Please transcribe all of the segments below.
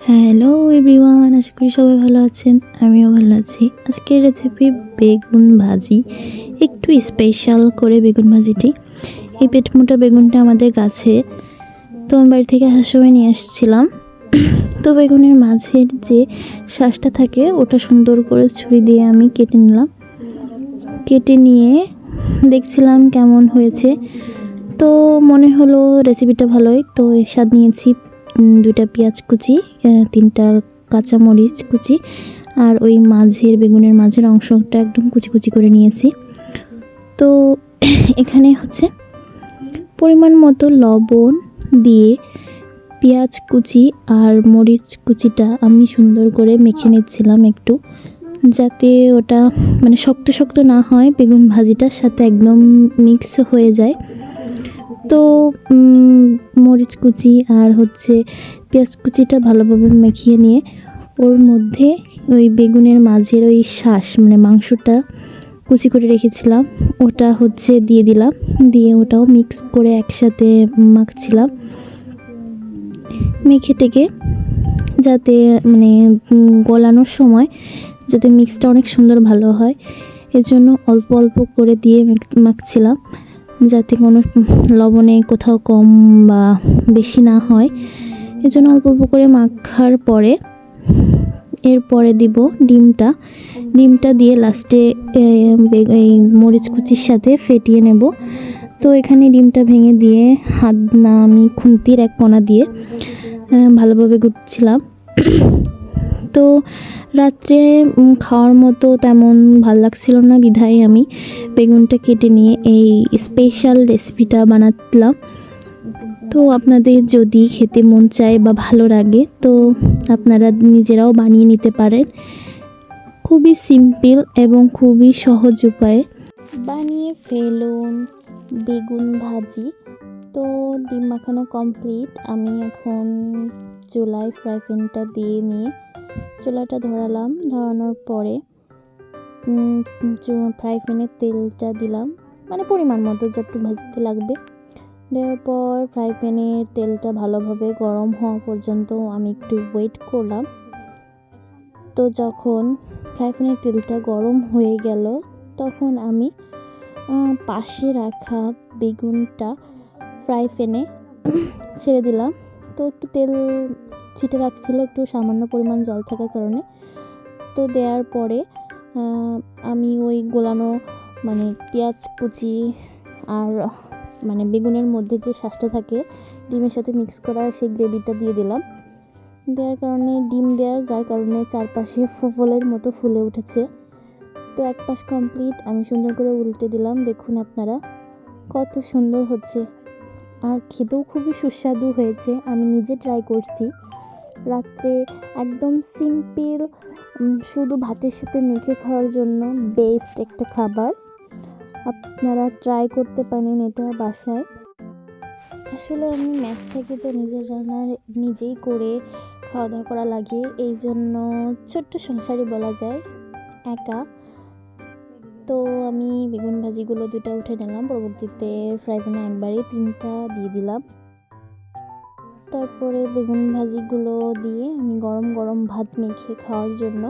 Hello everyone, আশা করি সবাই ভালো আছেন। আমিও ভালো আছি। আজকের রেসিপি বেগুন ভাজি। একটু স্পেশাল করে বেগুন ভাজিটি। এই পেটমোটা বেগুনটা আমাদের গাছে, তো আমি বাড়ি থেকে আসার সময় নিয়ে এসেছিলাম তো বেগুনের মাঝের যে শ্বাসটা থাকে, ওটা সুন্দর করে ছুরি দিয়ে আমি কেটে নিলাম। কেটে নিয়ে দেখছিলাম কেমন হয়েছে। তো মনে হলো রেসিপিটা ভালোই, তো স্বাদ নিয়েছি দুইটা পেঁয়াজ কুচি তিনটা কাঁচামরিচ কুচি, আর ওই মাঝের বেগুনের মাঝের অংশটা একদম কুচি কুচি করে নিয়েছি। তো এখানে হচ্ছে পরিমাণ মতো লবণ দিয়ে পেঁয়াজ কুচি আর মরিচ কুচিটা আমি সুন্দর করে মেখে নিচ্ছিলাম একটু, যাতে ওটা মানে শক্ত শক্ত না হয়, বেগুন ভাজিটার সাথে একদম মিক্স হয়ে যায়। তো মরিচ কুচি আর হচ্ছে পেঁয়াজ কুচিটা ভালোভাবে মেখিয়ে নিয়ে ওর মধ্যে ওই বেগুনের মাঝের ওই শ্বাস মানে মাংসটা কুচি করে রেখেছিলাম। ওটা হচ্ছে দিয়ে দিলাম। দিয়ে ওটাও মিক্স করে একসাথে মাখছিলাম। মেখে টেকে যাতে মানে গলানোর সময় যাতে মিক্সটা অনেক সুন্দর ভালো হয়। এজন্য অল্প অল্প করে দিয়ে মেখ- মাখছিলাম। যাতে কোনো লবণে কোথাও কম বা বেশি না হয়। এজন্য অল্প অল্প করে মাখার পরে এরপরে দিব ডিমটা। ডিমটা দিয়ে লাস্টে এই মরিচ কুচির সাথে ফেটিয়ে নেব। তো এখানে ডিমটা ভেঙে দিয়ে হাত না, আমি খুন্তির এক কোনা দিয়ে ভালোভাবে গুটছিলাম। তো রাত্রে খাওয়ার মতো তেমন ভালো লাগছিল না, বিধায় আমি বেগুনটা কেটে নিয়ে এই স্পেশাল রেসিপিটা বানাতলাম তো আপনাদের যদি খেতে মন চায় বা ভালো লাগে, তো আপনারা নিজেরাও বানিয়ে নিতে পারেন। খুবই সিম্পল এবং খুবই সহজ উপায়ে। বানিয়ে ফেলুন বেগুন ভাজি। তো ডিম মাখানো কমপ্লিট আমি এখন চুলায় ফ্রাই প্যানটা দিয়ে নিয়ে চুলাটা ধরালাম, ধরানোর পরে ফ্রাই প্যানে তেলটা দিলাম মানে পরিমাণ মতো যতটুকু ভাজতে লাগবে। দেওয়ার পর ফ্রাই প্যানের তেলটা ভালোভাবে গরম হওয়া পর্যন্ত আমি একটু ওয়েট করলাম। তো যখন ফ্রাই প্যানের তেলটা গরম হয়ে গেল, তখন আমি পাশে রাখা বেগুনটা ফ্রাই প্যানে ছেড়ে দিলাম। তো একটু তেল ছিটে রাখছিল, একটু সামান্য পরিমাণ জল থাকার কারণে। তো দেওয়ার পরে আমি ওই গোলানো মানে পেঁয়াজ কুচি আর মানে বেগুনের মধ্যে যে শ্বাসটা থাকে, ডিমের সাথে মিক্স করা সেই গ্রেভিটা দিয়ে দিলাম। দেওয়ার কারণে, ডিম দেওয়ার, যার কারণে চারপাশে ফুফলের মতো ফুলে উঠেছে। তো এক পাশ কমপ্লিট আমি সুন্দর করে উল্টে দিলাম, দেখুন আপনারা কত সুন্দর হচ্ছে। আর খেতেও খুবই সুস্বাদু হয়েছে, আমি নিজে ট্রাই করছি। রাত্রে একদম সিম্পল শুধু ভাতের সাথে মেখে খাওয়ার জন্য বেস্ট একটা খাবার। আপনারা ট্রাই করতে পারেন এটা বাসায়। আসলে আমি ম্যাচ থেকে তো নিজের রান্না নিজেই করে খাওয়া দাওয়া করা লাগে এই জন্য ছোট্ট সংসারই বলা যায়, একা। তো আমি বেগুন ভাজিগুলো দুটা উঠে নিলাম। পরবর্তীতে ফ্রাই প্যানে একবারে তিনটা দিয়ে দিলাম। তারপরে বেগুন ভাজিগুলো দিয়ে আমি গরম গরম ভাত মেখে খাওয়ার জন্য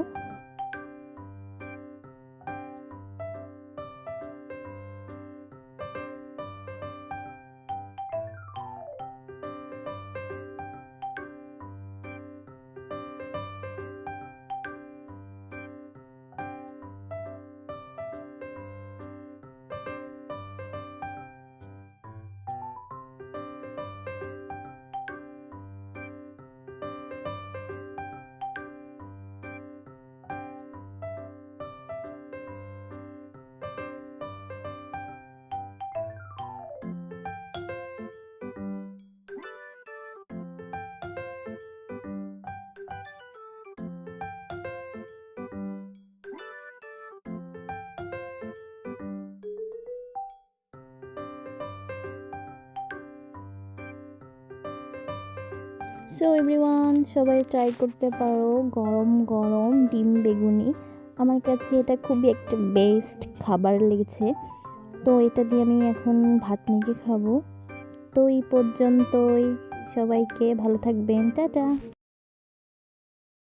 সো এভরিওয়ান সবাই ট্রাই করতে পারো। গরম গরম, ডিম, বেগুনি। আমার কাছে এটা খুবই একটা বেস্ট খাবার লেগেছে। তো এটা দিয়ে আমি এখন ভাত মেখে খাব। তো এই পর্যন্তই। সবাইকে ভালো থাকবেন। টাটা!